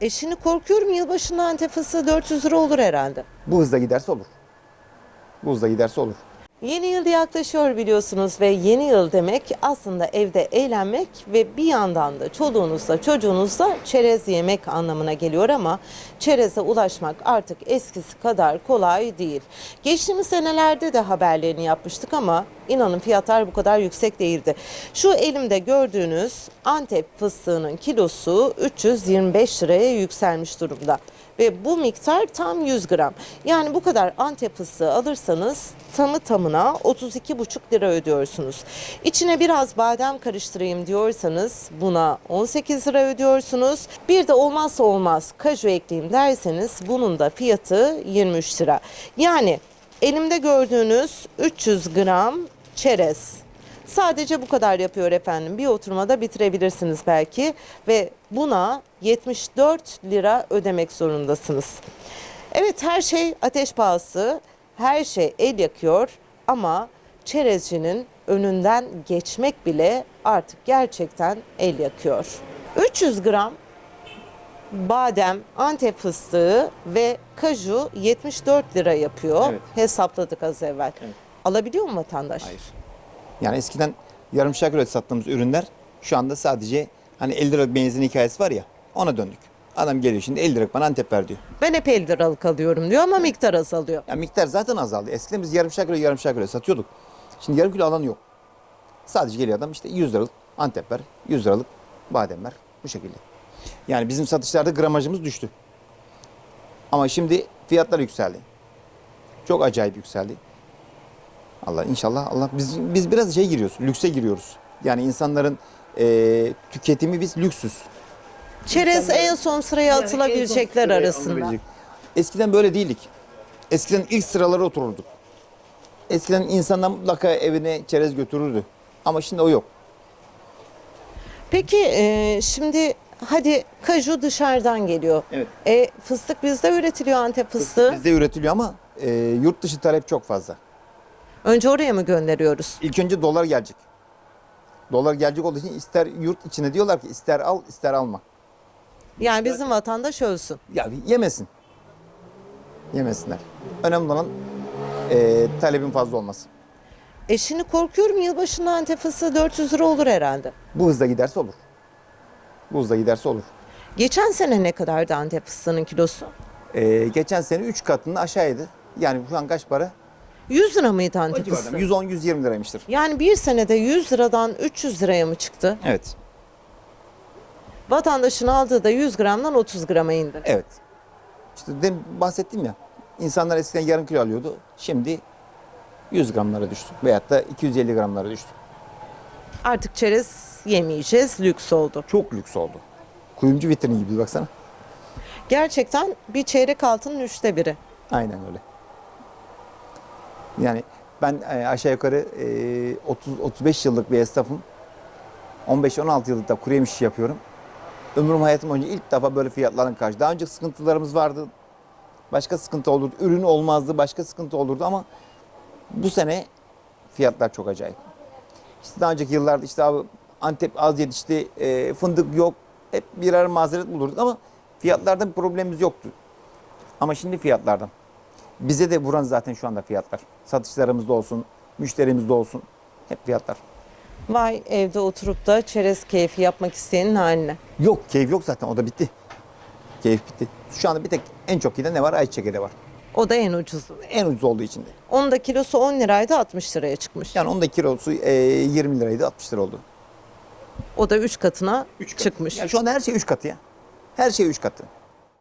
E şimdi korkuyorum yılbaşında Antep fıstığı 400 lira olur herhalde. Bu hızla giderse olur. Bu hızla giderse olur. Yeni yıl yaklaşıyor biliyorsunuz ve yeni yıl demek aslında evde eğlenmek ve bir yandan da çoluğunuzla çocuğunuzla çerez yemek anlamına geliyor ama çereze ulaşmak artık eskisi kadar kolay değil. Geçtiğimiz senelerde de haberlerini yapmıştık ama inanın fiyatlar bu kadar yüksek değildi. Şu elimde gördüğünüz Antep fıstığının kilosu 325 liraya yükselmiş durumda ve bu miktar tam 100 gram. Yani bu kadar Antep fıstığı alırsanız tamı tamına 32,5 lira ödüyorsunuz. İçine biraz badem karıştırayım diyorsanız buna 18 lira ödüyorsunuz. Bir de olmazsa olmaz kaju ekleyeyim derseniz bunun da fiyatı 23 lira. Yani elimde gördüğünüz 300 gram çerez. Sadece bu kadar yapıyor efendim. Bir oturmada bitirebilirsiniz belki ve buna 74 lira ödemek zorundasınız. Evet her şey ateş pahası, her şey el yakıyor ama çerezcinin önünden geçmek bile artık gerçekten el yakıyor. 300 gram badem, antep fıstığı ve kaju 74 lira yapıyor. Evet. Hesapladık az evvel. Evet. Alabiliyor mu vatandaş? Hayır. Yani eskiden yarım şakır sattığımız ürünler şu anda sadece hani 50 liralık benzin hikayesi var ya ona döndük. Adam geliyor şimdi 50 liralık bana Antep ver diyor. Ben hep 50 liralık alıyorum diyor ama miktar azalıyor. Ya miktar zaten azaldı. Eskiden biz yarım şakır yarım şakır satıyorduk. Şimdi yarım kilo alan yok. Sadece geliyor adam işte 100 liralık Antep ver, 100 liralık badem ver. Bu şekilde. Yani bizim satışlarda gramajımız düştü. Ama şimdi fiyatlar yükseldi. Çok acayip yükseldi. Allah inşallah Allah biz biz biraz şey giriyoruz, lükse giriyoruz. Yani insanların eee, tüketimi biz lüksüz. Çerez en son sıraya atılabilecekler arasında. Eskiden böyle değildik. Eskiden ilk sıralara otururduk. Eskiden insanlar mutlaka evine çerez götürürdü. Ama şimdi o yok. Peki e, şimdi hadi kaju dışarıdan geliyor. Evet. E, fıstık bizde üretiliyor Antep fıstığı. Bizde üretiliyor ama e, yurt dışı talep çok fazla. Önce oraya mı gönderiyoruz? İlk önce dolar gelecek. Dolar gelecek olduğu için ister yurt içine diyorlar ki ister al ister alma. Yani bizim vatandaş ölsün. Ya yemesin. Yemesinler. Önemli olan e, talebin fazla olması. E şimdi korkuyorum yılbaşında Antep fıstığı 400 lira olur herhalde. Bu hızla giderse olur. Bu hızla giderse olur. Geçen sene ne kadardı Antep fıstığının kilosu? E, geçen sene 3 katının aşağıydı. Yani şu an kaç para? 100 lira mıydı O civarda. fıstığı? 110-120 liraymıştır. Yani bir senede 100 liradan 300 liraya mı çıktı? Evet. Vatandaşın aldığı da 100 gramdan 30 grama indi. Evet. İşte demin bahsettim ya. İnsanlar eskiden yarım kilo alıyordu. Şimdi 100 gramlara düştü. Veyahut da 250 gramlara düştü. Artık çerez yemeyeceğiz, lüks oldu. Çok lüks oldu. Kuyumcu vitrini gibi baksana. Gerçekten bir çeyrek altının üçte biri. Aynen öyle. Yani ben e, aşağı yukarı e, 30 35 yıllık bir esnafım. 15-16 yıllık da kuru yemiş yapıyorum. Ömrüm hayatım boyunca ilk defa böyle fiyatların karşı. Daha önce sıkıntılarımız vardı. Başka sıkıntı olurdu. Ürün olmazdı. Başka sıkıntı olurdu ama bu sene fiyatlar çok acayip. İşte daha önceki yıllarda işte abi Antep az yetişti, e, fındık yok. Hep birer mazeret bulurduk ama fiyatlarda bir problemimiz yoktu. Ama şimdi fiyatlardan. Bize de vuran zaten şu anda fiyatlar. Satışlarımızda olsun, müşterimizde olsun. Hep fiyatlar. Vay evde oturup da çerez keyfi yapmak isteyenin haline. Yok, keyif yok zaten. O da bitti. Keyif bitti. Şu anda bir tek en çok giden ne var? Ayçiçek çekirdeği var. O da en ucuzu. En ucuz olduğu için de. Onun da kilosu 10 liraydı 60 liraya çıkmış. Yani onun da kilosu e, 20 liraydı, 60 lira oldu. O da 3 katına Üç katı. çıkmış. Yani şu anda her şey 3 katı ya. Her şey 3 katı.